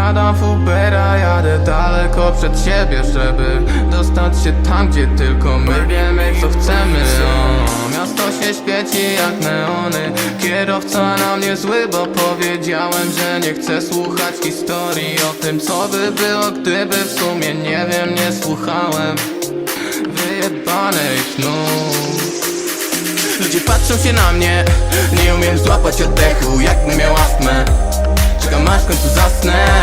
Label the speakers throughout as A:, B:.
A: Wsiadam w Ubera, jadę daleko przed siebie Żeby dostać się tam, gdzie tylko my wiemy co chcemy. O, Miasto się świeci jak neony. Kierowca na mnie zły, bo powiedziałem, że nie chcę słuchać historii O tym co by było, gdyby w sumie nie wiem, nie słuchałem Wyjebanych snów Ludzie patrzą się na mnie Nie umiem złapać oddechu Jakbym miał astmę. Czekam aż w końcu zasnę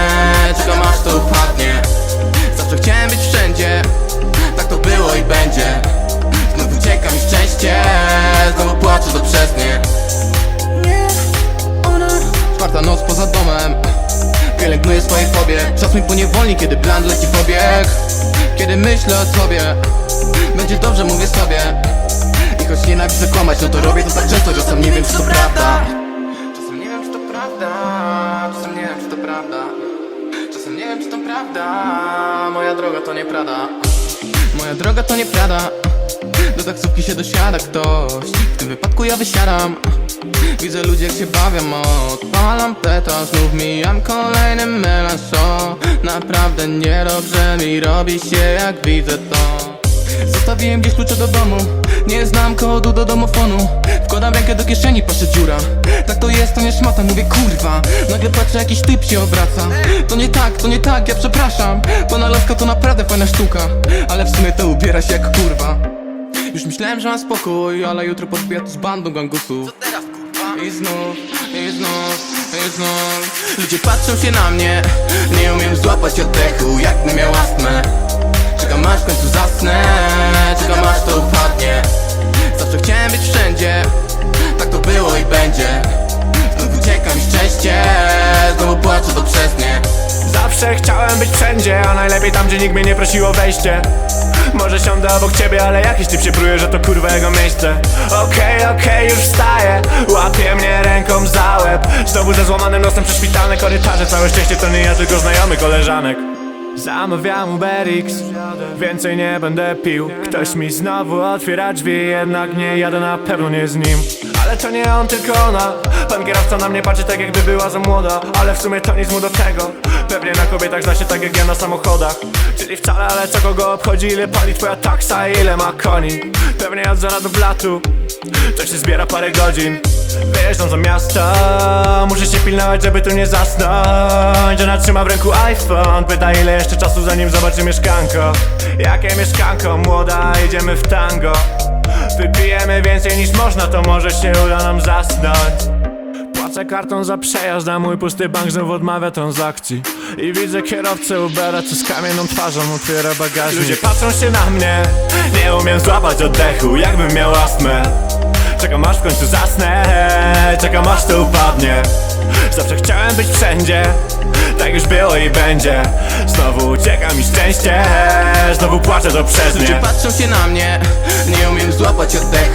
A: Czwarta noc poza domem. Pielęgnuję swoje fobie. Czas mi poniewolni, kiedy plan leci w obieg. Kiedy myślę o tobie Będzie dobrze, mówię sobie. I choć nienawidzę kłamać, no to robię to tak często. Czasem nie wiem, czy to prawda. Czasem nie wiem, czy to prawda. Czasem nie wiem, czy to prawda. Czasem nie wiem, czy to prawda. Moja droga to nie Prada Moja droga to nie Prada Do taksówki się dosiada ktoś. W tym wypadku ja wysiadam. Widzę ludzi jak się bawią. Odpalam peta, znów mijam kolejny melanż Naprawdę niedobrze mi robi się jak widzę to. Zostawiłem gdzieś klucze do domu. Nie znam kodu do domofonu. Wkładam rękę do kieszeni, patrzę dziura. Tak to jest, to nie szmata, mówię kurwa Nagle patrzę, jakiś typ się obraca. To nie tak, to nie tak, ja przepraszam. Pana laska to naprawdę fajna sztuka. Ale w sumie to ubiera się jak kurwa Już myślałem, że mam spokój Ale jutro podbija tu z bandą gangusów i znów, i znów, i znów. Ludzie patrzą się na mnie Nie umiem złapać oddechu Jakbym miał astmę. Czekam aż w końcu zasnę Czekam aż to upadnie. Zawsze chciałem być wszędzie Tak to było i będzie. Znów ucieka mi szczęście Znowu płaczę to przez nie
B: Zawsze chciałem być wszędzie, a najlepiej tam, gdzie nikt mnie nie prosił o wejście Może siądę obok ciebie, ale jakiś typ się pruje, że to kurwa jego miejsce? Okej, okej, już wstaję. Łapie mnie ręką za łeb. Znowu ze złamanym nosem przez szpitalne korytarze. Całe szczęście to nie ja, tylko znajomy koleżanek Zamawiam Uber X Więcej nie będę pił. Ktoś mi znowu otwiera drzwi Jednak nie jadę na pewno nie z nim. Ale to nie on, tylko ona. Pan kierowca na mnie patrzy tak jakby była za młoda. Ale w sumie to nic mu do tego. Pewnie na kobietach zna się tak jak ja na samochodach. Czyli wcale, ale co kogo obchodzi Ile pali twoja taksa i ile ma koni. Pewnie od zera do blatu. To się zbiera parę godzin Wyjeżdżam za miasto Muszę się pilnować, żeby tu nie zasnąć. Ona trzyma w ręku iPhone Pyta ile jeszcze czasu zanim zobaczy mieszkanko. Jakie mieszkanko, młoda, idziemy w tango. Wypijemy więcej niż można, to może się uda nam zasnąć. Płacę kartą za przejazd, a mój pusty bank znów odmawia transakcji. I widzę kierowcę Ubera, co z kamienną twarzą otwiera bagażnik. Ludzie patrzą się na mnie, nie umiem złapać oddechu, jakbym miał astmę Czekam aż w końcu zasnę, czekam aż to upadnie. Zawsze chciałem być wszędzie, tak już było i będzie. Znowu ucieka mi szczęście, znowu płaczę to przez
A: Ludzie patrzą się na mnie. Nie umiem złapać oddechu